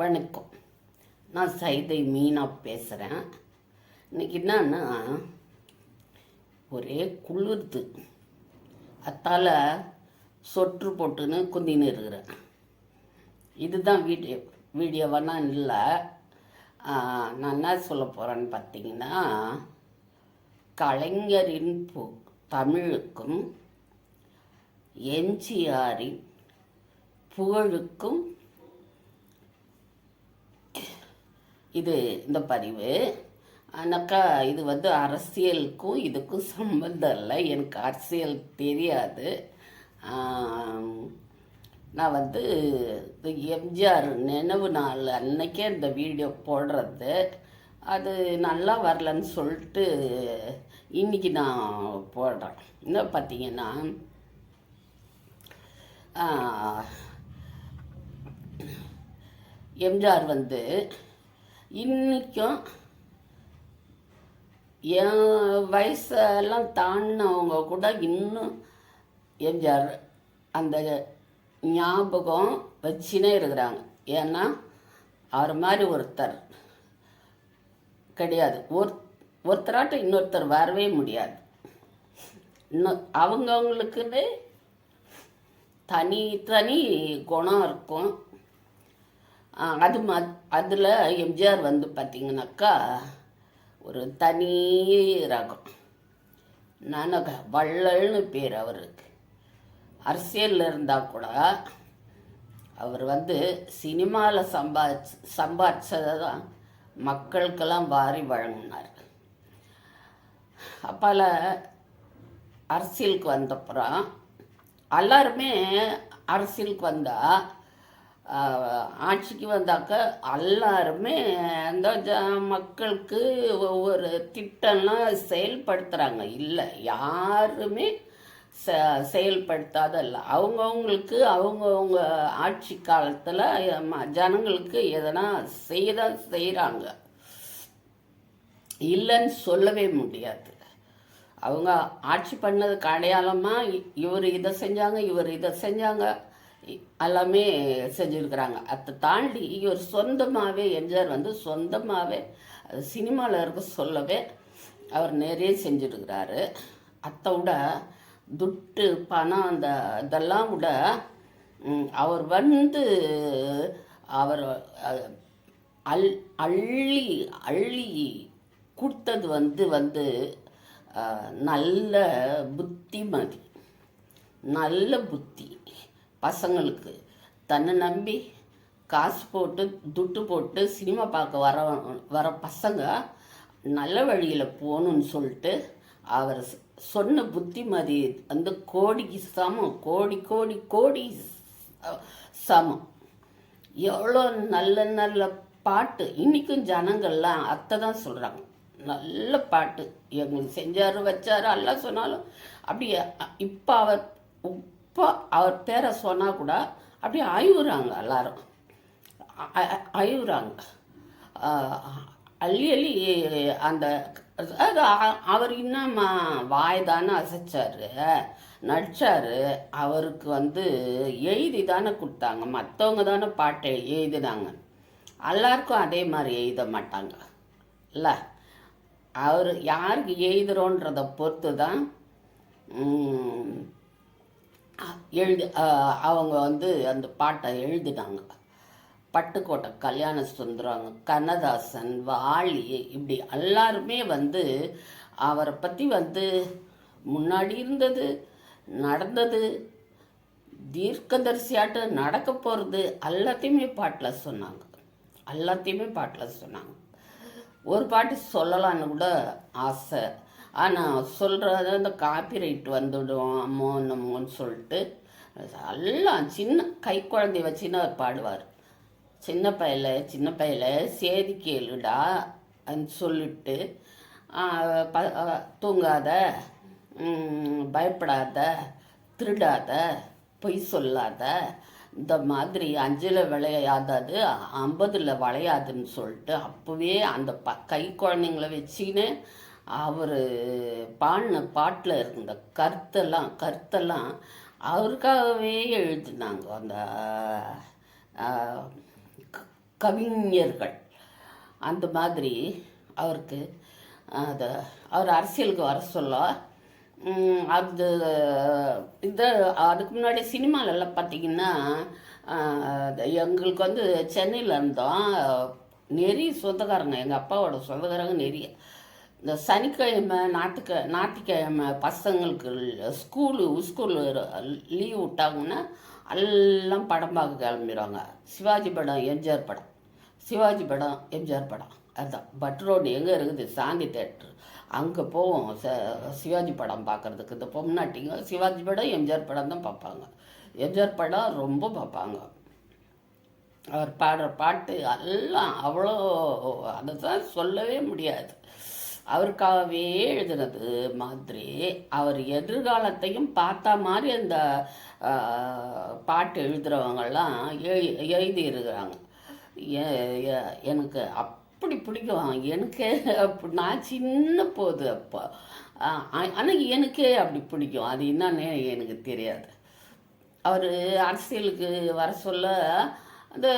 வணக்கம். நான் சைதை மீனா பேசுகிறேன் இன்னைக்கு என்னன்னா ஒரே குளிர்து. அத்தால் சொற்று போட்டுன்னு குந்தின்னு இருக்கிறேன். இதுதான் வீடியோ வீடியோவானா இல்லை. நான் என்ன சொல்ல போகிறேன்னு பார்த்தீங்கன்னா கலைஞரின் பு தமிழுக்கும் எம்ஜிஆரின் புகழுக்கும் இது இந்த பதிவு. ஆனாக்கா இது வந்து அரசியலுக்கும் இதுக்கும் சம்மந்தம் இல்லை. எனக்கு அரசியல் தெரியாது. நான் வந்து இந்த எம்ஜிஆர் நினைவு நாள் அன்னைக்கே இந்த வீடியோ போடுறது. அது நல்லா வரலன்னு சொல்லிட்டு இன்னைக்கு நான் போடுறேன். என்ன பார்த்தீங்கன்னா எம்ஜிஆர் வந்து இன்றைக்கும் என் வயசெல்லாம் தாண்டினவங்க கூட இன்னும் எம்ஜிஆர் அந்த ஞாபகம் வச்சுனே இருக்கிறாங்க. ஏன்னா அவர் மாதிரி ஒருத்தர் கிடையாது. ஒரு ஒருத்தராட்ட இன்னொருத்தர் வரவே முடியாது. இன்னும் அவங்கவுங்களுக்குன்னு தனி தனி குணம் இருக்கும். அது மத் அதில் எம்ஜிஆர் வந்து பார்த்தீங்கன்னாக்கா ஒரு தனி ரகம். நானக வள்ளல்னு பேர் அவருக்கு. அரசியலில் இருந்தால் கூட அவர் வந்து சினிமாவில் சம்பாதிச்சு சம்பாதிச்சதை தான் மக்களுக்கெல்லாம் வாரி வழங்கினார் அப்பால அரசியலுக்கு வந்தப்புறம் எல்லாருமே அரசியலுக்கு வந்தால் ஆட்சிக்கு வந்தாக்க எல்லாருமே அந்த ஜ மக்களுக்கு ஒவ்வொரு திட்டம்லாம் செயல்படுத்துகிறாங்க இல்லை யாருமே ச செயல்படுத்தாதல்ல. அவங்கவுங்களுக்கு அவங்கவுங்க ஆட்சி காலத்தில் ஜனங்களுக்கு எதனா செய்ய செய்கிறாங்க இல்லைன்னு சொல்லவே முடியாது. அவங்க ஆட்சி பண்ணதுக்கு அடையாளமாக இவர் இதை செஞ்சாங்க இவர் இதை செஞ்சாங்க. எல்லாமே செஞ்சுருக்கிறாங்க. அதை தாண்டி இவர் சொந்தமாகவே எம்ஜிஆர் வந்து சொந்தமாகவே சினிமாவில் இருக்க சொல்லவே அவர் நிறைய செஞ்சுருக்கிறாரு. அதை விட துட்டு பணம் அந்த இதெல்லாம் விட அவர் வந்து அவர் அல் அள்ளி அள்ளி கொடுத்தது வந்து வந்து நல்ல புத்திமதி. நல்ல புத்தி. பசங்களுக்கு. தன்னை நம்பி காசு போட்டு துட்டு போட்டு சினிமா பார்க்க வர வர பசங்க நல்ல வழியில் போகணுன்னு சொல்லிட்டு அவர் சொன்ன புத்திமதி வந்து கோடிக்கு சமம். கோடி கோடி கோடி சமம். எவ்வளோ நல்ல நல்ல பாட்டு. இன்றைக்கும் ஜனங்கள்லாம் அத்தை தான் சொல்கிறாங்க நல்ல பாட்டு. எங்களுக்கு செஞ்சார் வச்சார் எல்லாம் சொன்னாலும் அப்படியே இப்போ அவர் இப்போ அவர் பேரை சொன்னால் கூட அப்படியே அழுகுறாங்க எல்லாரும். அ- அள்ளி அள்ளி அந்த அது அவர் இன்னும் வாய் தானே அசைச்சாரு நடிச்சாரு. அவருக்கு வந்து எழுதி தானே கொடுத்தாங்க. மற்றவங்க தானே பாட்டை எழுதினாங்க. எல்லாருக்கும் அதே மாதிரி எழுத மாட்டாங்க. இல்லை? அவர் யாருக்கு எழுதுறோன்றத பொறுத்து தான் எழுதி அவங்க வந்து அந்த பாட்டை எழுதினாங்க. பட்டுக்கோட்டை கல்யாண சுந்தரம் கண்ணதாசன் வாலி இப்படி எல்லாருமே வந்து அவரை பற்றி வந்து முன்னாடி இருந்தது நடந்தது தீர்க்கதரிசியாட்டு நடக்க போகிறது எல்லாத்தையுமே பாட்டில் சொன்னாங்க. எல்லாத்தையுமே பாட்டில் சொன்னாங்க. ஒரு பாட்டு சொல்லலான்னு கூட ஆசை. ஆனால் சொல்கிறது அந்த காப்பிரைட் வந்துடும் அம்மோ நம்மோன்னு சொல்லிட்டு எல்லாம் சின்ன கை குழந்தைய வச்சுன்னு அவர் பாடுவார்? சின்ன பையில சின்ன பையில சேதி கேளுடா சொல்லிட்டு ப- தூங்காத பயப்படாத திருடாத பொய் சொல்லாத இந்த மாதிரி அஞ்சில் விளையாதாது ஐம்பதில் விளையாதுன்னு சொல்லிட்டு அப்போவே அந்த ப கை குழந்தைங்கள வச்சுக்கின்னு அவர் பாடின பாட்டில் இருந்த கருத்தெல்லாம் கருத்தெல்லாம் அவருக்காகவே எழுதினாங்க. அந்த கவிஞர்கள். அந்த மாதிரி அவருக்கு அது அவர் அரசியலுக்கு வர சொல்ல அது இந்த அதுக்கு முன்னாடி சினிமாலெல்லாம் பார்த்தீங்கன்னா எங்களுக்கு வந்து சென்னையில் இருந்தோம். நிறைய சொந்தக்காரங்க எங்கள் அப்பாவோட சொந்தக்காரங்க நிறைய. இந்த சனிக்கிழமை நாட்டுக்க ஞாயிற்றுக்கிழமை பசங்களுக்கு ஸ்கூலு ஸ்கூலு லீவ் விட்டாங்கன்னா எல்லாம் படம் பார்க்க கிளம்பிடுவாங்க. சிவாஜி படம் எம்ஜிஆர் படம். சிவாஜி படம் எம்ஜிஆர் படம். அதுதான். பட் ரோடு எங்கே இருக்குது? சாந்தி தேட்ரு. அங்கே போவோம். ச சிவாஜி படம் பார்க்குறதுக்கு. இந்த பொம்னாட்டிங்க சிவாஜி படம் எம்ஜிஆர் படம் தான் பார்ப்பாங்க. எம்ஜிஆர் படம் ரொம்ப பார்ப்பாங்க. அவர் பாடுற பாட்டு எல்லாம் அவ்வளோ அதை தான் சொல்லவே முடியாது. அவருக்காகவே எழுதுனது மாதிரி அவர் எதிர்காலத்தையும் பார்த்தா மாதிரி அந்த பாட்டு எழுதுகிறவங்கெல்லாம் எழு எழுதியிருக்கிறாங்க எனக்கு அப்படி பிடிக்கும். எனக்கு அப்படி நான் சின்ன போது அப்போ ஆனால் எனக்கே அப்படி பிடிக்கும். அது என்னன்னு எனக்கு தெரியாது. அவர் அரசியலுக்கு வர சொல்ல அந்த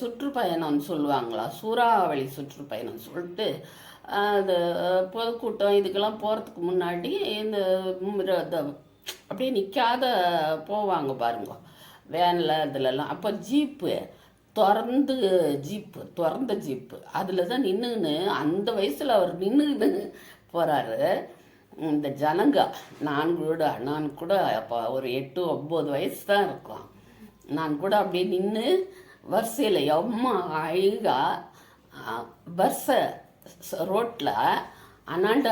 சுற்றுப்பயணம்னு சொல்லுவாங்களா? சூறாவளி சுற்றுப்பயணம் சொல்லிட்டு அது பொதுக்கூட்டம் இதுக்கெல்லாம் போகிறதுக்கு முன்னாடி இந்த அப்படியே நிற்காத போவாங்க பாருங்க. வேனில் இதுலலாம். அப்போ ஜீப்பு திறந்து ஜீப்பு திறந்த ஜீப்பு. அதில் தான் நின்றுன்னு அந்த வயசில் அவர் நின்றுன்னு போகிறாரு இந்த ஜனங்க நான் கூட நான் கூட அப்போ ஒரு எட்டு ஒம்பது வயசு தான் இருக்கும். நான் கூட அப்படியே நின்று வரிசையில் எம்மா அழகாக வரிசை ரோட்டில் அண்ணாண்ட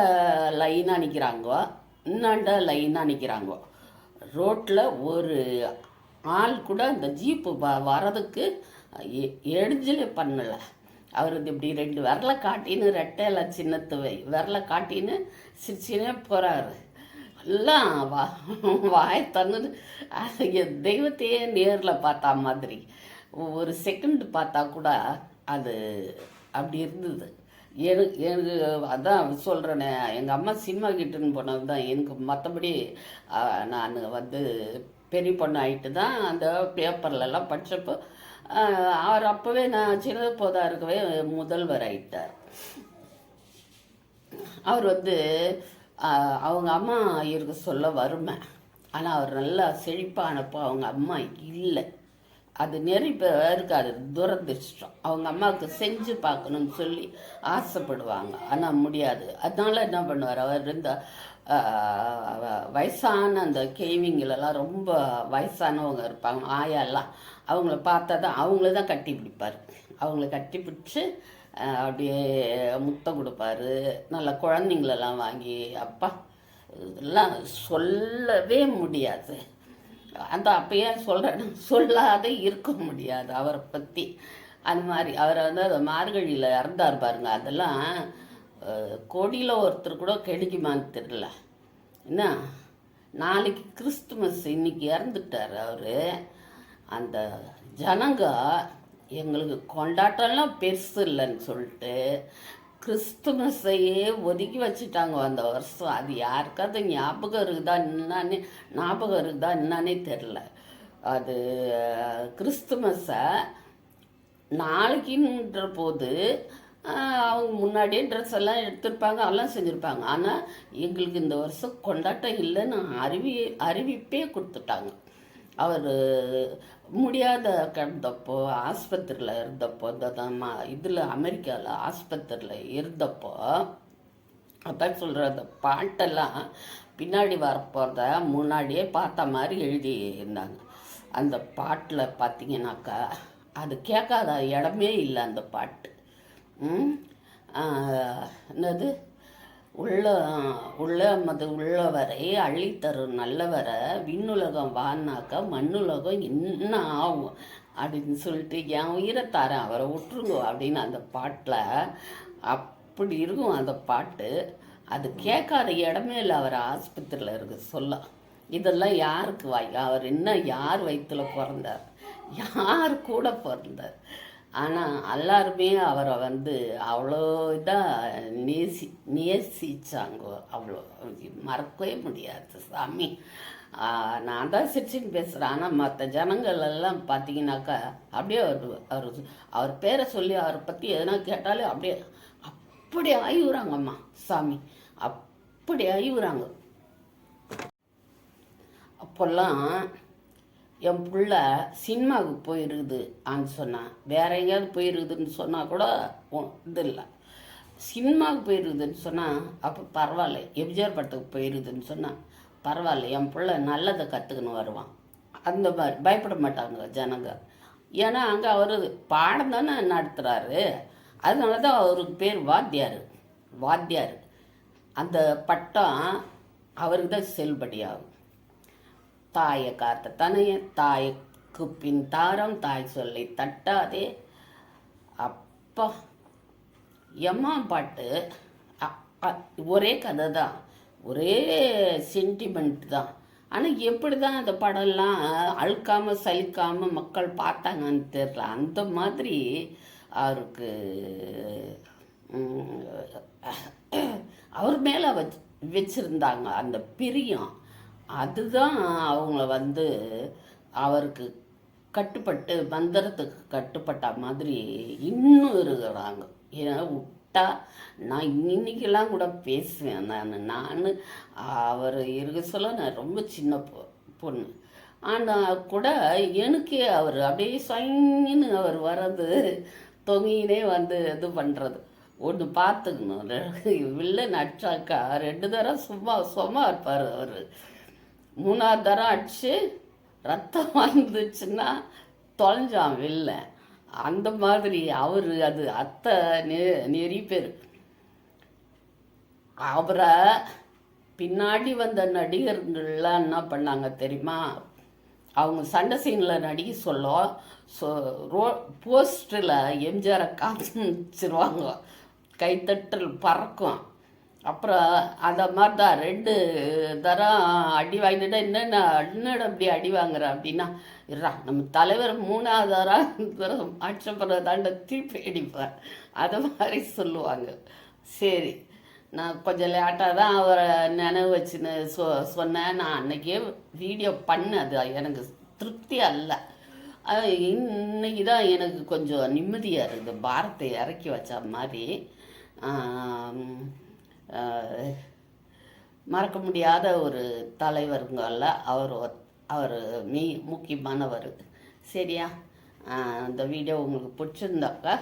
லைனாக நிற்கிறாங்கோ இன்னாண்ட லைனாக நிற்கிறாங்கோ ரோட்டில் ஒரு ஆள் கூட அந்த ஜீப்பு வ வரதுக்கு எ- எடுஞ்சலே பண்ணலை. அவர் இது இப்படி ரெண்டு விரலை காட்டின்னு ரெட்டையில சின்னத்து விரலை காட்டின்னு சிரிச்சினே போகிறாரு எல்லாம் வா வாய் தன்னு அது என் தெய்வத்தையே நேரில் பார்த்தா மாதிரி. ஒரு செகண்ட் பார்த்தா கூட அது அப்படி இருந்தது. எனக்கு எனக்கு அதான் சொல்கிறேனே எங்கள் அம்மா சினிமா கிட்டேன்னு போனது தான். எனக்கு மற்றபடி நான் வந்து பெரிய பொண்ணு ஆகிட்டு தான் அந்த பேப்பர்லலாம் படித்தப்போ அவர் அப்போவே நான் சின்ன போதா இருக்கவே முதல்வர் ஆயிட்டார். அவர் வந்து அவங்க அம்மா இருக்க சொல்ல வறுமை. ஆனால் அவர் நல்லா செழிப்பானப்போ அவங்க அம்மா இல்லை. அது நிறைய பேருக்கு அது துரதிர்ஷ்டம். அவங்க அம்மாவுக்கு செஞ்சு பார்க்கணும்னு சொல்லி ஆசைப்படுவாங்க. ஆனால் முடியாது. அதனால என்ன பண்ணுவார்? அவர் இந்த வயசான அந்த கேவிங்களெல்லாம் ரொம்ப வயசானவங்க இருப்பாங்க. ஆயாலாம். அவங்கள பார்த்தா தான் அவங்கள தான் கட்டி பிடிப்பார். அவங்கள கட்டி பிடிச்சி அப்படியே முத்தம் கொடுப்பாரு. நல்ல குழந்தைங்களெல்லாம் வாங்கி அப்பா இதெல்லாம் சொல்லவே முடியாது. அந்த அப்பயே சொல்கிற சொல்லாத இருக்க முடியாது அவரை பற்றி அந்த மாதிரி அவரை வந்து அந்த மார்கழியில் இறந்தார் பாருங்க. அதெல்லாம் கொடியில் ஒருத்தர் கூட கிடைக்குமான்னு தெரியல. என்ன? நாளைக்கு கிறிஸ்துமஸ் இன்னைக்கு இறந்துட்டார் அவர். அந்த ஜனங்க எங்களுக்கு கொண்டாட்டம்லாம் பெருசு இல்லைன்னு சொல்லிட்டு கிறிஸ்துமஸையே ஒதுக்கி வச்சுட்டாங்க அந்த வருஷம். அது யாருக்காவது ஞாபகம் இருக்குதா என்னன்னே ஞாபகம் இருக்குதா என்னன்னே தெரில அது கிறிஸ்துமஸை நாளைக்குன்ற போது அவங்க முன்னாடியே ட்ரெஸ் எல்லாம் எடுத்திருப்பாங்க எல்லாம் செஞ்சுருப்பாங்க. ஆனால் எங்களுக்கு இந்த வருஷம் கொண்டாட்டம் இல்லைன்னு அறிவி அறிவிப்பே கொடுத்துட்டாங்க. அவர் முடியாத கிடந்தப்போ ஆஸ்பத்திரியில் இருந்தப்போ இந்த இதில் அமெரிக்காவில் ஆஸ்பத்திரியில் இருந்தப்போ அதான் சொல்கிற அந்த பாட்டெல்லாம் பின்னாடி வரப்போகிறத முன்னாடியே பார்த்த மாதிரி எழுதி இருந்தாங்க அந்த பாட்டில் பார்த்தீங்கன்னாக்கா அது கேட்காத இடமே இல்லை அந்த பாட்டு. என்னது? உள்ள உள்ள மது உள்ளவரை அள்ளித்தரும் நல்லவரை விண்ணுலகம் வானாக்கா மண்ணுலகம் என்ன ஆகும் அப்படின்னு சொல்லிட்டு என் உயிரை தரேன் அவரை விட்டுருங்க அப்படின்னு அந்த பாட்டில் அப்படி இருக்கும் அந்த பாட்டு. அது கேட்காத இடமே இல்லை அவர் ஆஸ்பத்திரியில் இருக்கு சொல்ல. இதெல்லாம் யாருக்கு வாய்? அவர் என்ன யார் வயிற்றுல பிறந்தார்? யார் கூட பிறந்தார்? ஆனால் எல்லாருமே அவரை வந்து அவ்வளோ இதாக நேசி நேசிச்சாங்க. அவ்வளோ மறக்கவே முடியாது சாமி. நான் தான் சிரிச்சுன்னு பேசுகிறேன் ஆனால் மற்ற ஜனங்கள் எல்லாம் பார்த்தீங்கன்னாக்கா அப்படியே அவர் அவர் அவர் பேரை சொல்லி அவரை பற்றி எதனா கேட்டாலே அப்படியே அப்படி ஆயுறாங்கம்மா சாமி. அப்படி ஆயுறாங்க அப்போல்லாம் என் பிள்ள சினிமாவுக்கு போயிருக்குது ஆன்னு சொன்னான் வேற எங்கேயாவது போயிருக்குதுன்னு சொன்னால் கூட இது இல்லை. சினிமாவுக்கு போயிருக்குதுன்னு சொன்னால் அப்போ பரவாயில்ல எம்ஜிஆர் படத்துக்கு போயிருக்குதுன்னு சொன்னால் பரவாயில்ல என் பிள்ள நல்லதை கற்றுக்கணும் வருவான். அந்த மாதிரி பயப்பட மாட்டாங்க ஜனங்க. ஏன்னா அங்கே அவர் பாடம் தானே நடத்துகிறாரு அதனால தான் அவருக்கு பேர் வாத்தியார். வாத்தியார். அந்த பட்டம் அவருக்கு தான் செல்லுபடியாகும் தாயை காத்த தனைய தாய்க்கு பின் தாரம் தாய் சொல்லை தட்டாதே. அப்பா எம்மா பாட்டு அ- ஒரே கதை தான் ஒரே சென்டிமெண்ட் தான். ஆனால் எப்படி தான் அந்த படம்லாம் அழுக்காமல் சலிக்காமல் மக்கள் பார்த்தாங்கன்னு தெரில அந்த மாதிரி அவருக்கு அவர் மேலே வச் வச்சுருந்தாங்க அந்த பிரியம். அதுதான் அவங்கள வந்து அவருக்கு கட்டுப்பட்டு மந்திரத்துக்கு கட்டுப்பட்ட மாதிரி இன்னும் இருக்கிறாங்க. ஏன்னா விட்டா நான் இன்னைக்கெல்லாம் கூட பேசுவேன் நான். நான் அவர் இருக்க சொல்ல நான் ரொம்ப சின்ன பொ- பொண்ணு. ஆனால் கூட எனக்கே அவர் அப்படியே சொயின்னு அவர் வர்றது தொங்கினே வந்து இது பண்ணுறது ஒன்று பார்த்துக்கணும் வில்லன் அடிச்சாக்கா ரெண்டு தரம் சும்மா சும்மா இருப்பார் அவர். மூணாவது தரம் அடிச்சு ரத்தம் வந்துச்சுன்னா தொலைஞ்சான் வெளில. அந்த மாதிரி அவர் அது அத்தை நெ நெறி பேர். அவரை பின்னாடி வந்த நடிகர்கள்லாம் என்ன பண்ணாங்க தெரியுமா? அவங்க சண்டை சீனில் நடிக்க சொல்ல ஸோ ரோ போஸ்டரில் எம்ஜிஆரை காமிச்சிருவாங்க. கைத்தட்டல் பறக்கும். அப்புறம் அந்த மாதிரி தான் ரெண்டு தரம் அடி வாங்கிட்டு என்னென்ன என்னடா அப்படி அடி வாங்குற அப்படின்னா இருடா நம்ம தலைவர் மூணாவது தரம் ஆட்சப்படுற தாண்ட திருப்பி அடிப்பார். அது மாதிரி சொல்லுவாங்க. சரி நான் கொஞ்சம் லேட்டாக தான் அவரை நினைவு வச்சுன்னு சொ சொன்னேன். நான் அன்னைக்கே வீடியோ பண்ணேன் அது எனக்கு திருப்தி அல்ல. அது இன்னைக்கு தான் எனக்கு கொஞ்சம் நிம்மதியாக இருக்குது பாரத்தை இறக்கி வச்ச மாதிரி மறக்க முடியாத ஒரு தலைவருங்கல்ல அவர் அவர் மீ முக்கியமானவர். சரியா? அந்த இந்த வீடியோ உங்களுக்கு பிடிச்சிருந்தாக்கா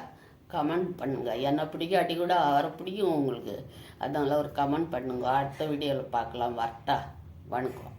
கமெண்ட் பண்ணுங்கள் என்னை பிடிக்காட்டி கூட அவரை பிடிக்கும் உங்களுக்கு. அதனால் ஒரு கமெண்ட் பண்ணுங்க. அடுத்த வீடியோவில் பார்க்கலாம். வரட்டா. வணக்கம்.